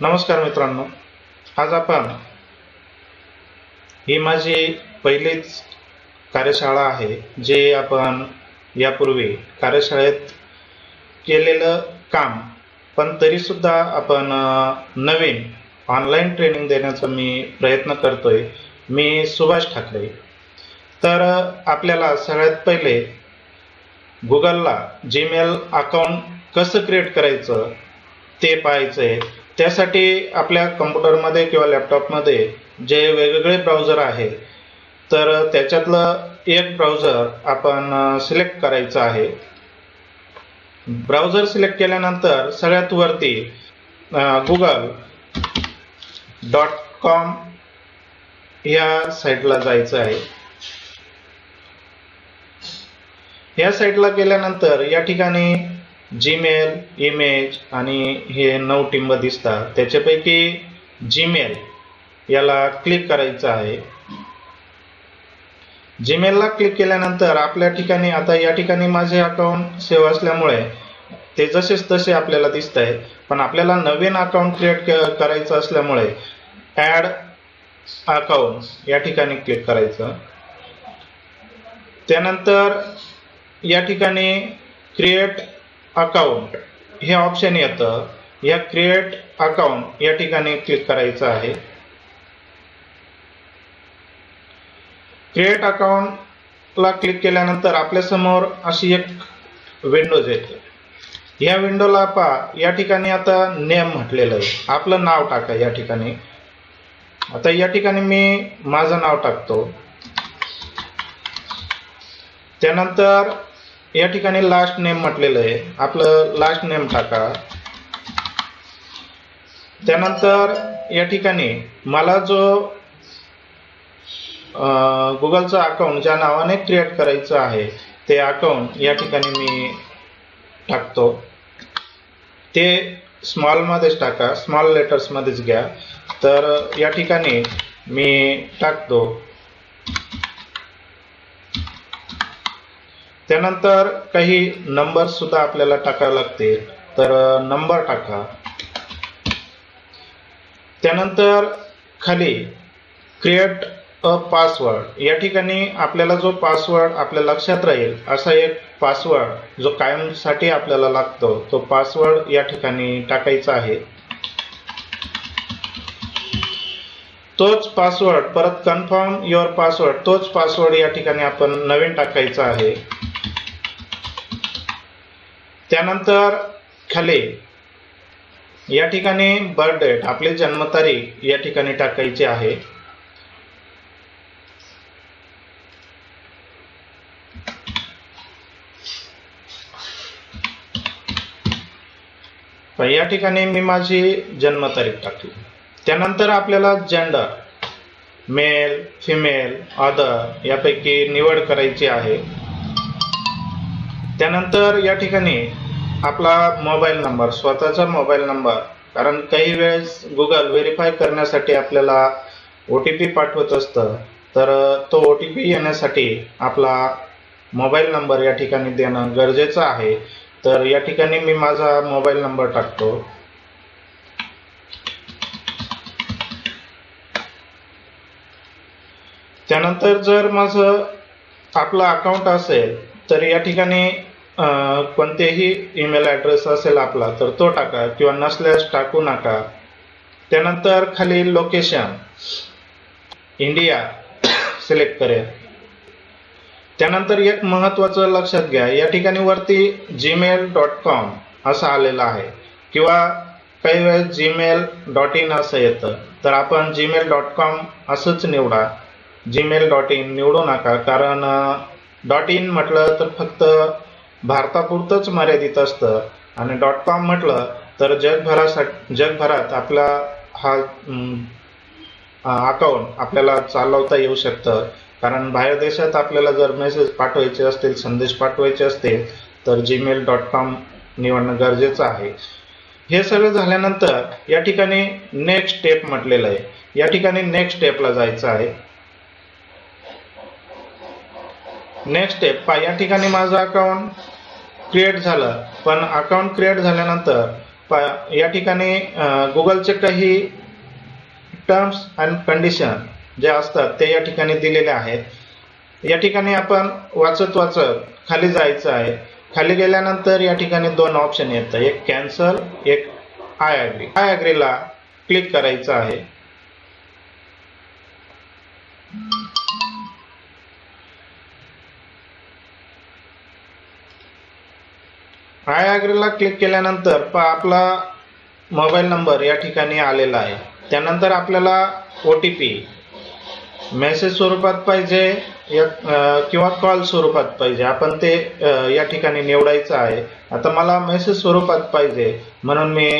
नमस्कार मित्रांनो. आज आपण ही माझी पहिलीच कार्यशाळा आहे जे आपण यापूर्वी कार्यशाळेत केलेलं काम. पण तरीसुद्धा आपण नवीन ऑनलाईन ट्रेनिंग देण्याचा मी प्रयत्न करतोय. मी सुभाष ठाकरे. तर आपल्याला सगळ्यात पहिले गुगलला जीमेल अकाउंट कसं क्रिएट करायचं ते पाहायचं आहे त्यासाठी आपल्या कम्प्युटरमध्ये किंवा लॅपटॉपमध्ये जे वेगवेगळे ब्राउझर आहे तर त्याच्यातलं एक ब्राउझर आपण सिलेक्ट करायचं आहे. ब्राउझर सिलेक्ट केल्यानंतर सगळ्यात वरती गुगल डॉट कॉम या साईटला जायचं आहे. या साईटला गेल्यानंतर या ठिकाणी जीमेल इमेज आणि हे नऊ टिंब दिसतात. त्याच्यापैकी जीमेल याला क्लिक करायचं आहे. जीमेलला क्लिक केल्यानंतर आपल्या ठिकाणी आता या ठिकाणी माझे अकाउंट सेव्ह असल्यामुळे ते जसेच तसे आपल्याला दिसत आहे पण आपल्याला नवीन अकाउंट क्रिएट करायचं असल्यामुळे ॲड अकाउंट या ठिकाणी क्लिक करायचं. त्यानंतर या ठिकाणी क्रिएट अकाउंट हे ऑप्शन येतं. या क्रिएट अकाउंट या ठिकाणी क्लिक करायचं आहे. क्रिएट अकाउंटला क्लिक केल्यानंतर आपल्यासमोर अशी एक विंडोज येते. या विंडोला पहा. या ठिकाणी आता नेम म्हटलेलं आहे. आपलं नाव टाका या ठिकाणी. आता या ठिकाणी मी माझं नाव टाकतो. त्यानंतर या ठिकाणी लास्ट नेम म्हटलेलं आहे. आपलं लास्ट नेम टाका. त्यानंतर या ठिकाणी मला जो गुगलचं अकाउंट ज्या नावाने क्रिएट करायचं आहे ते अकाउंट या ठिकाणी मी टाकतो. ते स्मॉलमध्येच टाका. स्मॉल लेटर्समध्येच घ्या. तर या ठिकाणी मी टाकतो. त्यानंतर काही नंबर सुद्धा आपल्याला टाकावे लागतील. तर नंबर टाका. त्यानंतर खाली क्रिएट अ पासवर्ड या ठिकाणी आपल्याला जो पासवर्ड आपल्या लक्षात राहील असा एक पासवर्ड जो कायमसाठी आपल्याला लागतो तो पासवर्ड या ठिकाणी टाकायचा आहे. तोच पासवर्ड परत कन्फर्म युअर पासवर्ड तोच पासवर्ड या ठिकाणी आपण नवीन टाकायचा आहे. त्यानंतर खाली. या ठिकाणी बर्थ डेट आपली जन्मतारीख या ठिकाणी टाकायची आहे. या ठिकाणी मी माझी जन्मतारीख टाकली. त्यानंतर आपल्याला जेंडर मेल फिमेल अदर यापैकी निवड करायची आहे. त्यानंतर या ठिकाणी आपला मोबाईल नंबर स्वतःचा मोबाईल नंबर कारण काही वेळेस गुगल व्हेरीफाय करण्यासाठी आपल्याला ओ टी पी पाठवत असतं तर तो ओ टी पी येण्यासाठी आपला मोबाईल नंबर या ठिकाणी देणं गरजेचं आहे. तर या ठिकाणी मी माझा मोबाईल नंबर टाकतो. त्यानंतर जर माझं आपलं अकाउंट असेल तर या ठिकाणी कोणतेही ईमेल ॲड्रेस असेल आपला तर तो टाका किंवा नसल्यास टाकू नका. त्यानंतर खाली लोकेशन इंडिया सिलेक्ट करेल त्यानंतर एक महत्त्वाचं लक्षात घ्या या ठिकाणी वरती जीमेल डॉट कॉम असं आलेलं आहे. किंवा काही वेळेस जीमेल डॉट इन असं येतं. तर आपण जीमेल डॉट कॉम असंच निवडा. जीमेल डॉट इन निवडू नका कारण डॉट इन म्हटलं तर फक्त भारतापुरतंच मर्यादित असतं. आणि डॉट कॉम म्हटलं तर जगभरासाठी जगभरात आपला हा अकाउंट आपल्याला चालवता येऊ शकतं. कारण बाहेर देशात आपल्याला जर मेसेज पाठवायचे असतील संदेश पाठवायचे असतील तर जीमेल डॉट कॉम निवडणं गरजेचं आहे. हे सगळं झाल्यानंतर या ठिकाणी नेक्स्ट स्टेप म्हटलेलं आहे. या ठिकाणी नेक्स्ट स्टेपला जायचं आहे. नेक्स्ट स्टेप पहा या ठिकाणी माझं अकाउंट क्रिएट झालं. पण अकाउंट क्रिएट झाल्यानंतर पा- या ठिकाणी गुगलचे काही टर्म्स अँड कंडिशन जे असतात ते या ठिकाणी दिलेले आहेत. या ठिकाणी आपण वाचत वाचत खाली जायचं आहे. खाली गेल्यानंतर या ठिकाणी दोन ऑप्शन येतं. एक कॅन्सल एक आय अग्री आय अग्रीला क्लिक करायचं आहे. आय आग्रीला क्लिक केल्यानंतर पा आपला मोबाईल नंबर या ठिकाणी आलेला आहे. त्यानंतर आपल्याला ओ टी पी मेसेज स्वरूपात पाहिजे या किंवा कॉल स्वरूपात पाहिजे. आपण ते या ठिकाणी निवडायचं आहे. आता मला मेसेज स्वरूपात पाहिजे. म्हणून मी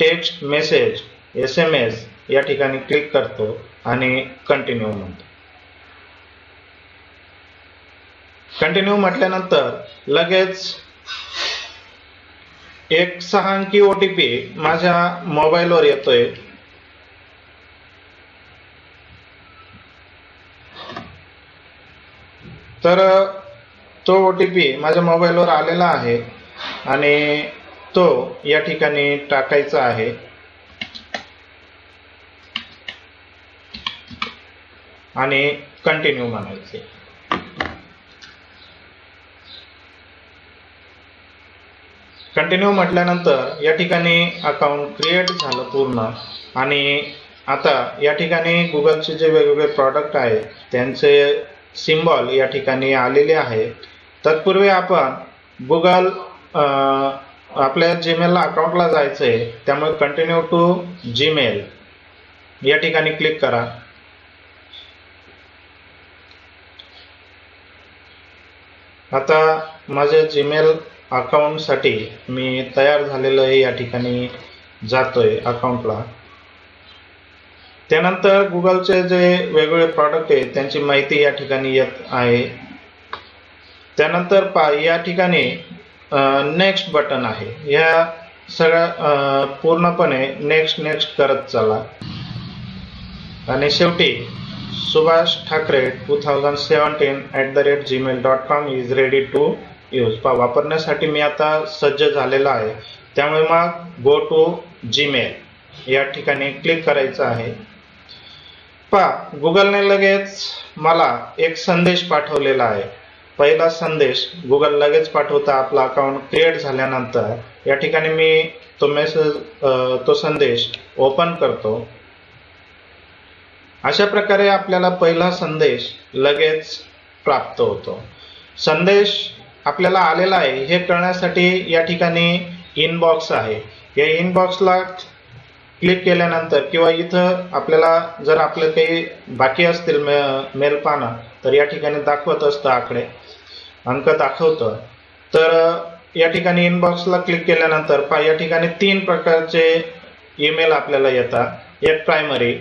text message S M S या ठिकाणी क्लिक करतो आणि कंटिन्यू म्हणतो. कंटिन्यू म्हटल्यानंतर लगेच एक सहा अंकी ओ टी पी माझ्या मोबाईलवर येतोय. तर तो ओ टी पी माझ्या मोबाईलवर आलेला आहे आणि तो या ठिकाणी टाकायचा आहे. आणि कंटिन्यू म्हणायचे. कंटिन्यू म्हटल्यानंतर या ठिकाणी अकाउंट क्रिएट झालं पूर्ण. आणि आता या ठिकाणी गुगलचे जे वेगवेगळे प्रॉडक्ट आहेत त्यांचे सिम्बॉल या ठिकाणी आलेले आहे. तत्पूर्वी आपण गुगल आपल्या जीमेल अकाउंटला जायचं आहे त्यामुळे कंटिन्यू टू जीमेल या ठिकाणी क्लिक करा. आता माझे जीमेल अकाउंटसाठी मी तयार झालेलो आहे या ठिकाणी जातोय अकाउंटला. त्यानंतर गुगलचे जे वेगवेगळे प्रॉडक्ट आहेत त्यांची माहिती या ठिकाणी येत आहे. त्यानंतर पा या ठिकाणी नेक्स्ट बटन आहे. या सगळ्या पूर्णपणे नेक्स्ट नेक्स्ट करत चला. आणि शेवटी Subhash Thackeray two thousand seventeen at the rate Gmail dot com is ready to use पा वापरण्यासाठी मी आता सज्ज झालेला आहे. त्यामुळे मग गो टू जीमेल या ठिकाणी क्लिक करायचं आहे. पा गुगलने लगेच मला एक संदेश पाठवलेला आहे. पहिला संदेश गुगल लगेच पाठवता आपला अकाउंट क्रिएट झाल्यानंतर. या ठिकाणी मी तो मेसेज तो संदेश ओपन करतो. अशा प्रकारे आपल्याला पहिला संदेश लगेच प्राप्त होतो. संदेश आपल्याला आलेला आहे हे कळण्यासाठी या ठिकाणी इनबॉक्स आहे. या इनबॉक्सला क्लिक केल्यानंतर किंवा इथं आपल्याला जर आपलं काही बाकी असतील मे मेल पानं तर या ठिकाणी दाखवत असतं आकडे अंक दाखवतं. तर या ठिकाणी इनबॉक्सला क्लिक केल्यानंतर पा या ठिकाणी तीन प्रकारचे ईमेल आपल्याला येतात. एक प्रायमरी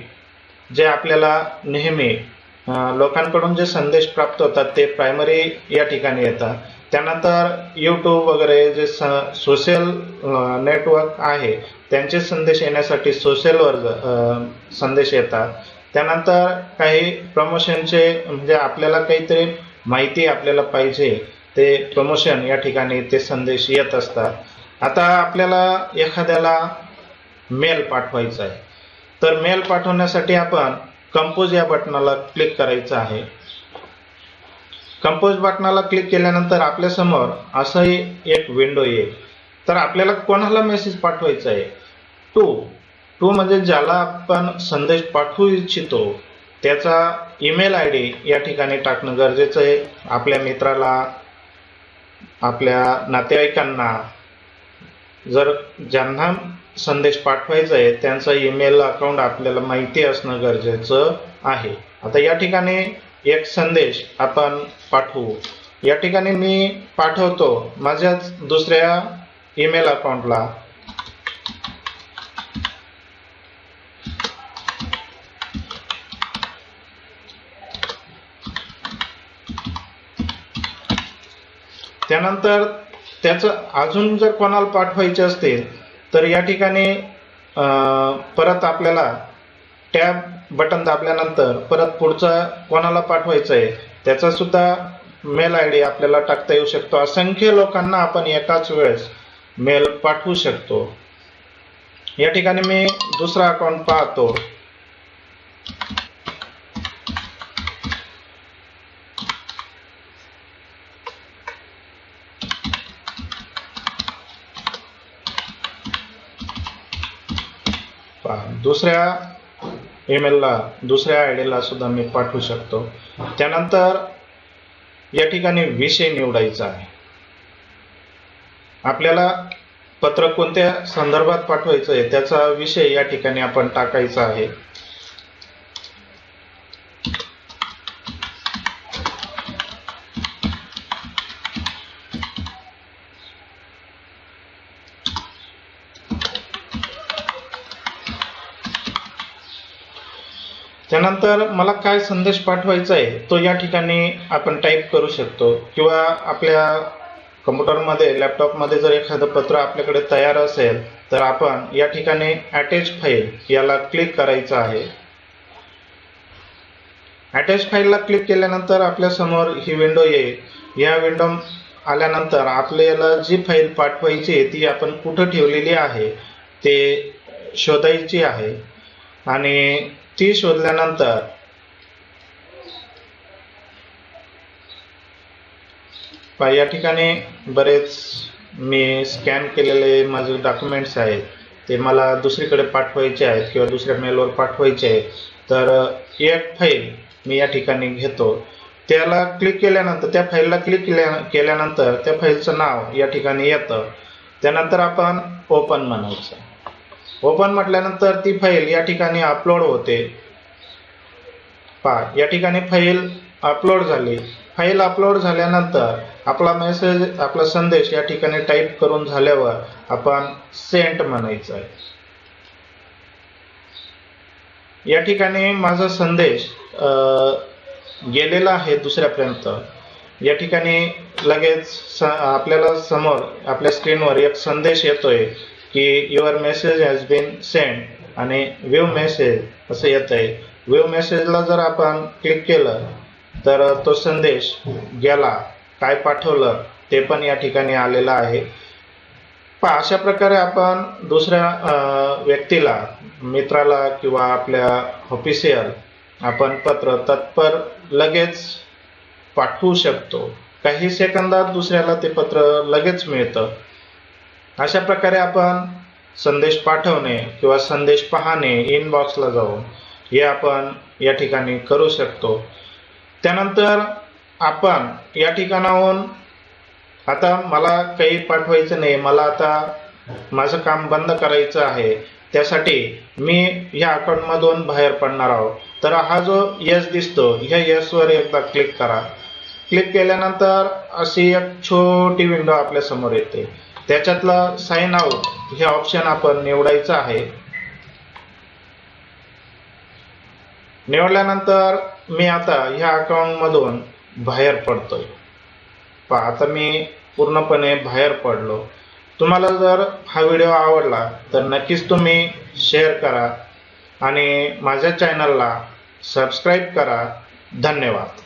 जे आपल्याला नेहमी लोकांकडून जे संदेश प्राप्त होतात ते प्रायमरी या ठिकाणी येतात. त्यानंतर यूट्यूब वगैरे जे स सोशल नेटवर्क आहे त्यांचे संदेश येण्यासाठी सोशलवर अं, संदेश येतात. त्यानंतर काही प्रमोशनचे म्हणजे आपल्याला काहीतरी माहिती आपल्याला पाहिजे ते प्रमोशन या ठिकाणी ते संदेश येत असतात. आता आपल्याला एखाद्याला मेल पाठवायचा आहे. तर मेल पाठवण्यासाठी आपण कंपोज या बटनाला क्लिक करायचं आहे. कंपोज बटनाला क्लिक केल्यानंतर आपल्यासमोर असंही एक विंडो येईल. तर आपल्याला कोणाला मेसेज पाठवायचा आहे? टू टू म्हणजे ज्याला आपण संदेश पाठवू इच्छितो त्याचा ईमेल आय डी या ठिकाणी टाकणं गरजेचं आहे. आपल्या मित्राला आपल्या नातेवाईकांना जर ज्यांना संदेश पाठवायचा आहे त्यांचा ईमेल अकाउंट आपल्याला माहिती असणं गरजेचं आहे. आता या ठिकाणी एक संदेश आपण पाठवू. या ठिकाणी मी पाठवतो माझ्याच दुसऱ्या ईमेल अकाउंटला. त्यानंतर त्याचं अजून जर कोणाला पाठवायचे असतील तर या ठिकाणी अं, परत आपल्याला टॅब बटन दाबल्यानंतर परत पुढचा कोणाला पाठवायचं आहे त्याचा सुद्धा मेल आय डी आपल्याला टाकता येऊ शकतो. असंख्य लोकांना आपण एकाच वेळेस मेल पाठवू शकतो. या ठिकाणी मी दुसरा अकाउंट पाहतो. पहा, दुसऱ्या ईमेलला दुसऱ्या आय डीला सुद्धा मी पाठवू शकतो. त्यानंतर या ठिकाणी विषय निवडायचा आहे. आपल्याला पत्र कोणत्या संदर्भात पाठवायचं आहे त्याचा विषय या ठिकाणी आपण टाकायचा आहे. त्यानंतर मला काय संदेश पाठवायचा आहे तो या ठिकाणी आपण टाईप करू शकतो. किंवा आपल्या कम्प्युटरमध्ये लॅपटॉपमध्ये जर एखादं पत्र आपल्याकडे तयार असेल तर आपण या ठिकाणी अटॅच फाईल याला क्लिक करायचं आहे. अटॅच फाईलला क्लिक केल्यानंतर आपल्यासमोर ही विंडो येईल. या विंडो आल्यानंतर आपल्याला जी फाईल पाठवायची आहे ती आपण कुठं ठेवलेली आहे ते शोधायची आहे. आणि ती शोधल्यानंतर पहा या ठिकाणी बरेच मी स्कॅन केलेले माझे डॉक्युमेंट्स आहेत. ते मला दुसरीकडे पाठवायचे आहेत किंवा दुसऱ्या मेलवर पाठवायचे आहेत. तर एक फाईल मी या ठिकाणी घेतो. त्याला क्लिक केल्यानंतर त्या फाईलला क्लिक केल्या केल्यानंतर त्या फाईलचं नाव या ठिकाणी येतं. त्यानंतर आपण ओपन म्हणायचं. ओपन म्हटल्यानंतर ती फाईल या ठिकाणी अपलोड होते. पहा या ठिकाणी फाईल अपलोड झाली. फाईल अपलोड झाल्यानंतर आपला मेसेज आपला संदेश या ठिकाणी टाईप करून झाल्यावर आपण सेंट म्हणायचं आहे या ठिकाणी माझा संदेश गेलेला आहे दुसऱ्यापर्यंत. या ठिकाणी लगेच आपल्याला समोर आपल्या स्क्रीनवर एक संदेश येतोय. की your message has been send आणि व्ह्यू मेसेज असं येत आहे व्ह्यू मेसेजला जर आपण क्लिक केलं तर तो संदेश गेला काय पाठवलं ते पण या ठिकाणी आलेलं आहे. पहा अशा प्रकारे आपण दुसऱ्या व्यक्तीला मित्राला किंवा आपल्या ऑफिशियल आपण पत्र तत्पर लगेच पाठवू शकतो. काही सेकंदात दुसऱ्याला ते पत्र लगेच मिळतं. अशा प्रकारे आपण संदेश पाठवणे किंवा संदेश पाहणे इनबॉक्सला जाऊन हे आपण या ठिकाणी करू शकतो. त्यानंतर आपण या ठिकाणाहून आता मला काही पाठवायचं नाही मला आता माझं काम बंद करायचं आहे. त्यासाठी मी ह्या अकाउंटमधून बाहेर पडणार आहोत. तर हा जो यस दिसतो ह्या यसवर एकदा क्लिक करा. क्लिक केल्यानंतर अशी एक छोटी विंडो आपल्यासमोर येते. त्याच्यातलं साइन आउट हे ऑप्शन आपण निवडायचं आहे. निवडल्यानंतर मी आता ह्या अकाउंटमधून बाहेर पडतोय. पहा आता मी पूर्णपणे बाहेर पडलो. तुम्हाला जर हा व्हिडिओ आवडला तर नक्कीच तुम्ही शेअर करा आणि माझ्या चॅनलला सबस्क्राईब करा. धन्यवाद.